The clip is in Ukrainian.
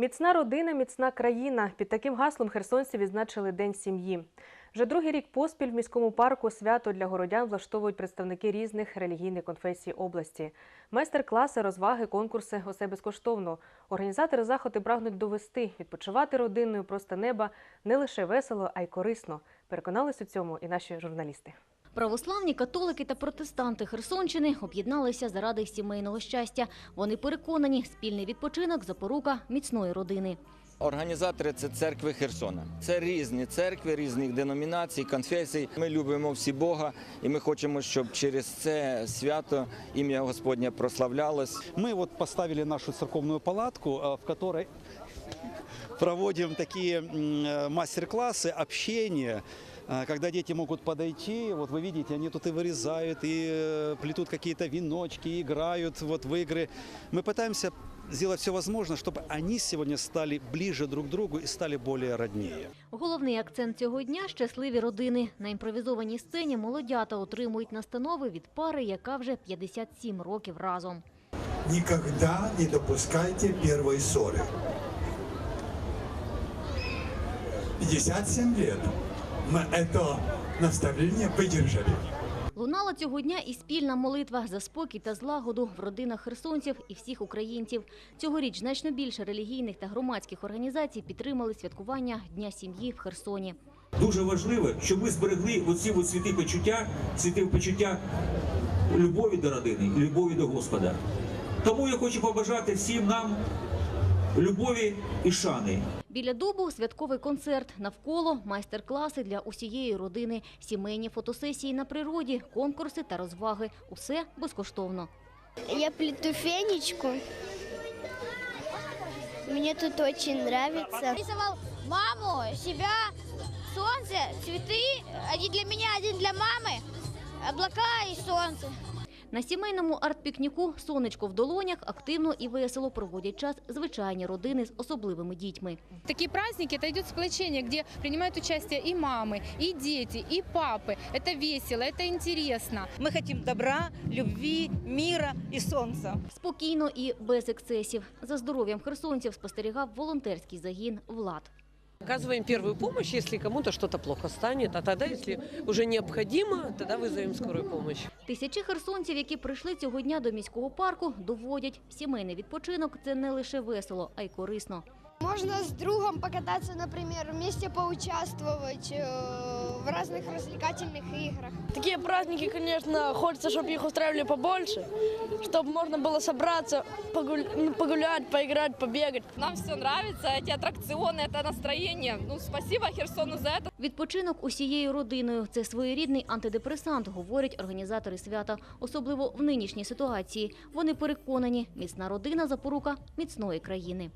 Міцна родина, міцна країна. Під таким гаслом херсонці відзначили День сім'ї. Вже другий рік поспіль в міському парку свято для городян влаштовують представники різних релігійних конфесій області. Майстер-класи, розваги, конкурси усе безкоштовно. Організатори заходу прагнуть довести відпочивати родиною просто неба не лише весело, а й корисно. Переконались у цьому і наші журналісти. Православні, католики та протестанти Херсонщини об'єдналися заради сімейного щастя. Вони переконані, спільний відпочинок – запорука міцної родини. Організатори це церкви Херсона. Це різні церкви, різних деномінацій, конфесій. Ми любимо всі Бога, і ми хочемо, щоб через це свято ім'я Господнє прославлялось. Мы вот поставили нашу церковную палатку, э, в которой проводим такие м, э, мастер-классы, общение, э, когда дети могут подойти, вот вы видите, они тут и вырезают, и э, плетут какие-то веночки, и играют вот в игры. Мы пытаемся сделать все возможное, чтобы они сегодня стали ближе друг к другу и стали более роднее. Головний акцент цього дня – щасливі родини. На імпровізованій сцені молодята отримують настанови від пари, яка вже 57 років разом. Никогда не допускайте первой ссоры. 57 лет мы это наставление выдержали. Лунала цього дня і спільна молитва за спокій та злагоду в родинах херсонців і всіх українців. Цьогоріч значно більше релігійних та громадських організацій підтримали святкування Дня сім'ї в Херсоні. Дуже важливо, щоб ми зберегли оці от святі почуття, святі почуття любові до родини, і любові до Господа. Тому я хочу побажати всім нам любові і шани. Біля дубу святковий концерт, навколо майстер-класи для усієї родини, сімейні фотосесії на природі, конкурси та розваги. Усе безкоштовно. Я плету фенечку. Мне тут очень нравится. Рисовал маму, себя, солнце, цветы. Один для меня, один для мамы. Облака и солнце. На сімейному арт-пікніку «Сонечко в долонях» активно і весело проводять час звичайні родини з особливими дітьми. Такие праздники, это идет сплочение, где принимают участие и мамы, и дети, и папы. Это весело, это интересно. Мы хотим добра, любви, мира и солнца. Спокійно і без ексцесів. За здоров'ям херсонців спостерігав волонтерський загін «Влад». Оказываем первую помощь, если кому-то что-то плохо станет, а тогда, если уже необходимо, тогда вызовем скорую помощь. Тисячі херсонців, які прийшли цього дня до міського парку, доводять, сімейний відпочинок – це не лише весело, а й корисно. Можно с другом покататься, например, вместе поучаствовать э, в разных развлекательных играх. Такие праздники, конечно, хочется, чтобы их устраивали побольше, чтобы можно было собраться, погуль- ну, погулять, поиграть, побегать. Нам все нравится, эти аттракционы, это настроение. Ну, спасибо Херсону за это. Відпочинок усією родиною – це своєрідний антидепресант, говорять організатори свята. Особливо в нинішній ситуації. Вони переконані – міцна родина – запорука міцної країни.